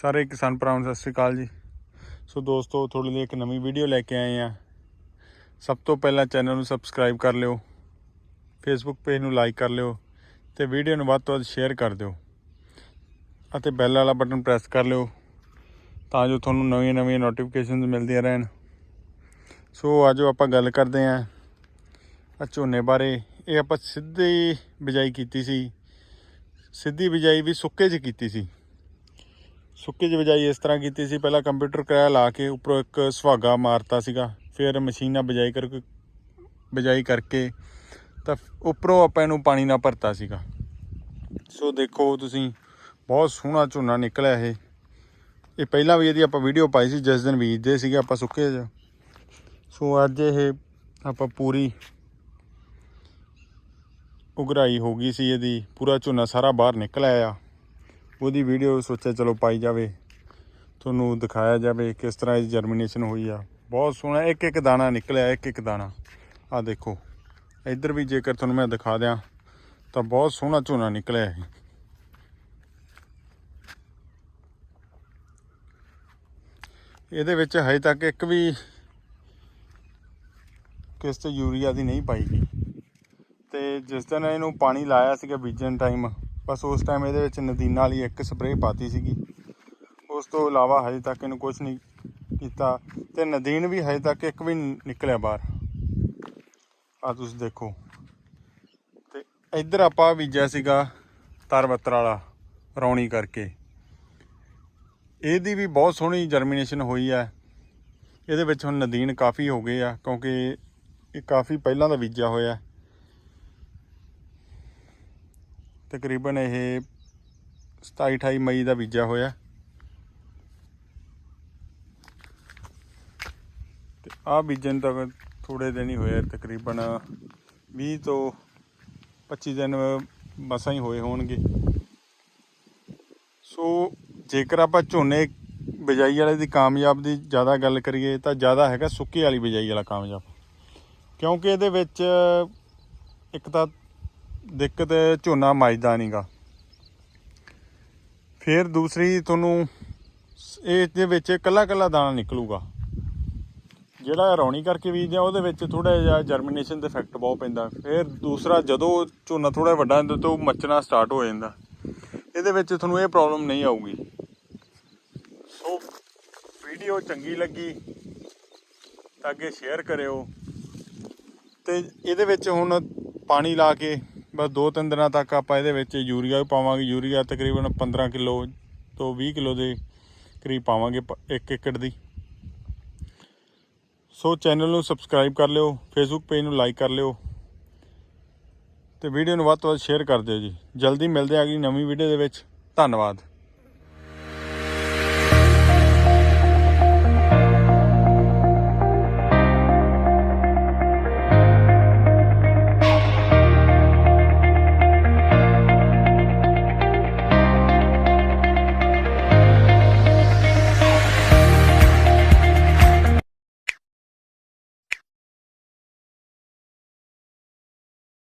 ਸਾਰੇ ਕਿਸਾਨ ਭਰਾਵਾਂ ਨੂੰ ਸਤਿ ਸ੍ਰੀ ਅਕਾਲ ਜੀ। ਸੋ ਦੋਸਤੋ, ਤੁਹਾਡੇ ਲਈ ਇੱਕ ਨਵੀਂ ਵੀਡੀਓ ਲੈ ਕੇ ਆਏ ਆ ਸਭ ਤੋਂ ਪਹਿਲਾਂ ਚੈਨਲ ਨੂੰ ਸਬਸਕ੍ਰਾਈਬ ਕਰ ਲਿਓ ਫੇਸਬੁੱਕ ਪੇਜ ਨੂੰ ਲਾਈਕ ਕਰ ਲਿਓ ਤੇ ਵੀਡੀਓ ਨੂੰ ਵੱਧ ਤੋਂ ਵੱਧ ਸ਼ੇਅਰ ਕਰ ਦਿਓ ਅਤੇ ਬੈਲ ਵਾਲਾ ਬਟਨ ਪ੍ਰੈਸ ਕਰ ਲਿਓ ਤਾਂ ਜੋ ਤੁਹਾਨੂੰ ਨਵੀਆਂ ਨਵੀਆਂ ਨੋਟੀਫਿਕੇਸ਼ਨਸ ਮਿਲਦੀਆਂ ਰਹਿਣ। ਸੋ ਅੱਜ ਆਪਾਂ ਗੱਲ ਕਰਦੇ ਆਂ ਆ ਝੋਨੇ ਬਾਰੇ। ਇਹ ਆਪਾਂ ਸਿੱਧੀ ਬਿਜਾਈ ਕੀਤੀ ਸੀ। ਸਿੱਧੀ ਬਿਜਾਈ ਵੀ ਸੁੱਕੇ 'ਚ ਕੀਤੀ ਸੀ। ਸੁੱਕੇ 'ਚ ਬਿਜਾਈ ਇਸ ਤਰ੍ਹਾਂ ਕੀਤੀ ਸੀ, ਪਹਿਲਾਂ ਕੰਪਿਊਟਰ ਕਿਰਾਇਆ ਲਾ ਕੇ ਉੱਪਰੋਂ ਇੱਕ ਸੁਹਾਗਾ ਮਾਰਤਾ ਸੀਗਾ, ਫਿਰ ਮਸ਼ੀਨਾਂ ਬਿਜਾਈ ਕਰਕੇ ਬਿਜਾਈ ਕਰਕੇ ਤਾਂ ਉੱਪਰੋਂ ਆਪਾਂ ਇਹਨੂੰ ਪਾਣੀ ਨਾਲ ਭਰਤਾ ਸੀਗਾ। ਸੋ ਦੇਖੋ ਤੁਸੀਂ, ਬਹੁਤ ਸੋਹਣਾ ਝੋਨਾ ਨਿਕਲਿਆ ਇਹ। ਇਹ ਪਹਿਲਾਂ ਵੀ ਇਹਦੀ ਆਪਾਂ ਵੀਡੀਓ ਪਾਈ ਸੀ, ਜਿਸ ਦਿਨ ਬੀਜਦੇ ਸੀਗੇ ਆਪਾਂ ਸੁੱਕੇ 'ਚ ਸੋ ਅੱਜ ਇਹ ਆਪਾਂ ਪੂਰੀ ਉਗਰਾਈ ਹੋ ਗਈ ਸੀ, ਇਹਦੀ ਪੂਰਾ ਝੋਨਾ ਸਾਰਾ ਬਾਹਰ ਨਿਕਲ ਆਇਆ। ਉਹਦੀ ਵੀਡੀਓ ਸੋਚਿਆ ਚਲੋ ਪਾਈ ਜਾਵੇ। ਤੁਹਾਨੂੰ ਦਿਖਾਇਆ ਜਾਵੇ ਕਿਸ ਤਰ੍ਹਾਂ ਇਹ ਜਰਮੀਨੇਸ਼ਨ ਹੋਈ ਆ। ਬਹੁਤ ਸੋਹਣਾ ਇੱਕ ਇੱਕ ਦਾਣਾ ਨਿਕਲਿਆ ਇੱਕ ਇੱਕ ਦਾਣਾ। ਆ ਦੇਖੋ, ਇੱਧਰ ਵੀ ਜੇਕਰ ਤੁਹਾਨੂੰ ਮੈਂ ਦਿਖਾ ਦਿਆਂ, ਤਾਂ ਬਹੁਤ ਸੋਹਣਾ ਝੋਨਾ ਨਿਕਲਿਆ ਇਹ। ਇਹਦੇ ਵਿੱਚ ਹਜੇ ਤੱਕ ਇੱਕ ਵੀ ਕਿਸ ਤੇ ਯੂਰੀਆ ਦੀ ਨਹੀਂ ਪਾਈ ਗਈ। ਤੇ ਜਿਸ ਦਿਨ ਇਹਨੂੰ ਪਾਣੀ ਲਾਇਆ ਸੀਗਾ ਬੀਜਣ ਟਾਈਮ ਬਸ ਉਸ ਟਾਈਮ ਇਹਦੇ ਵਿੱਚ ਨਦੀਨਾ ਵਾਲੀ ਇੱਕ ਸਪਰੇਅ ਪਾਤੀ ਸੀਗੀ। ਉਸ ਤੋਂ ਇਲਾਵਾ ਹਜੇ ਤੱਕ ਇਹਨੂੰ ਕੁਝ ਨਹੀਂ ਕੀਤਾ ਤੇ ਨਦੀਨ ਵੀ ਹਜੇ ਤੱਕ ਇੱਕ ਵੀ ਨਹੀਂ ਨਿਕਲਿਆ ਬਾਹਰ। ਆ ਤੁਸੀਂ ਦੇਖੋ। ਤੇ ਇੱਧਰ ਆਪਾਂ ਬੀਜਿਆ ਸੀਗਾ ਤਰਵੱਤਰ ਵਾਲਾ ਰੌਣੀ ਕਰਕੇ। ਇਹਦੀ ਵੀ ਬਹੁਤ ਸੋਹਣੀ ਜਰਮੀਨੇਸ਼ਨ ਹੋਈ ਹੈ। ਇਹਦੇ ਵਿੱਚ ਹੁਣ ਨਦੀਨ ਕਾਫੀ ਹੋ ਗਏ ਆ ਕਿਉਂਕਿ ਇਹ ਕਾਫੀ ਪਹਿਲਾਂ ਦਾ ਬੀਜਿਆ ਹੋਇਆ ਹੈ। ਤਕਰੀਬਨ ਇਹ 27 28 ਮਈ ਦਾ ਬੀਜਿਆ ਹੋਇਆ। ਤੇ ਆ ਬੀਜਣ ਤੱਕ ਥੋੜੇ ਦਿਨ ਹੀ ਹੋਏ ਤਕਰੀਬਨ 20 ਤੋਂ 25 ਦਿਨ ਮਸਾਂ ਹੀ ਹੋਏ ਹੋਣਗੇ। ਸੋ ਜੇਕਰ ਆਪਾਂ ਝੋਨੇ ਬਿਜਾਈ ਵਾਲੇ ਦੀ ਕਾਮਯਾਬ ਦੀ ਜ਼ਿਆਦਾ ਗੱਲ ਕਰੀਏ ਤਾਂ ਜ਼ਿਆਦਾ ਹੈਗਾ ਸੁੱਕੀ ਵਾਲੀ ਬਿਜਾਈ ਵਾਲਾ ਕਾਮਯਾਬ। ਕਿਉਂਕਿ ਇਹਦੇ ਵਿੱਚ ਇੱਕ ਤਾਂ ਦਿੱਕਤ ਝੋਨਾ ਮੱਜਦਾ ਨਹੀਂਗਾ ਫਿਰ ਦੂਸਰੀ ਤੁਹਾਨੂੰ ਇਸ ਦੇ ਵਿੱਚ ਕੱਲਾ ਕੱਲਾ ਦਾਣਾ ਨਿਕਲੂਗਾ। ਜਿਹੜਾ ਰੌਣੀ ਕਰਕੇ ਬੀਜਦੇ ਆ, ਉਹਦੇ ਵਿੱਚ ਥੋੜਾ ਜਿਹਾ ਜਰਮੀਨੇਸ਼ਨ ਦਾ ਇਫੈਕਟ ਬਹੁਤ ਪੈਂਦਾ। ਫਿਰ ਦੂਸਰਾ, ਜਦੋਂ ਝੋਨਾ ਥੋੜਾ ਵੱਡਾ ਹੁੰਦਾ, ਤਾਂ ਉਹ ਮੱਚਣਾ ਸਟਾਰਟ ਹੋ ਜਾਂਦਾ। ਇਹਦੇ ਵਿੱਚ ਤੁਹਾਨੂੰ ਇਹ ਪ੍ਰੋਬਲਮ ਨਹੀਂ ਆਊਗੀ। ਸੋ ਵੀਡੀਓ ਚੰਗੀ ਲੱਗੀ, ਤਾਂ ਅੱਗੇ ਸ਼ੇਅਰ ਕਰਿਓ। ਤੇ ਇਹਦੇ ਵਿੱਚ ਹੁਣ ਪਾਣੀ ਲਾ ਕੇ ਬਸ 2-3 ਦਿਨਾਂ ਤੱਕ ਆਪਾਂ ਇਹਦੇ ਵਿੱਚ ਯੂਰੀਆ ਵੀ ਪਾਵਾਂਗੇ। ਯੂਰੀਆ ਤਕਰੀਬਨ 15 ਕਿਲੋ ਤੋਂ 20 ਕਿਲੋ ਦੇ ਕਰੀਬ ਪਾਵਾਂਗੇ ਇੱਕ ਏਕੜ ਦੀ। ਸੋ ਚੈਨਲ ਨੂੰ ਸਬਸਕ੍ਰਾਈਬ ਕਰ ਲਿਓ ਫੇਸਬੁੱਕ ਪੇਜ ਨੂੰ ਲਾਈਕ ਕਰ ਲਿਓ ਤੇ ਵੀਡੀਓ ਨੂੰ ਵੱਧ ਤੋਂ ਵੱਧ ਸ਼ੇਅਰ ਕਰ ਦਿਓ ਜੀ। ਜਲਦੀ ਮਿਲਦੇ ਆ ਅਗਲੀ ਨਵੀਂ ਵੀਡੀਓ ਦੇ ਵਿੱਚ। ਧੰਨਵਾਦ।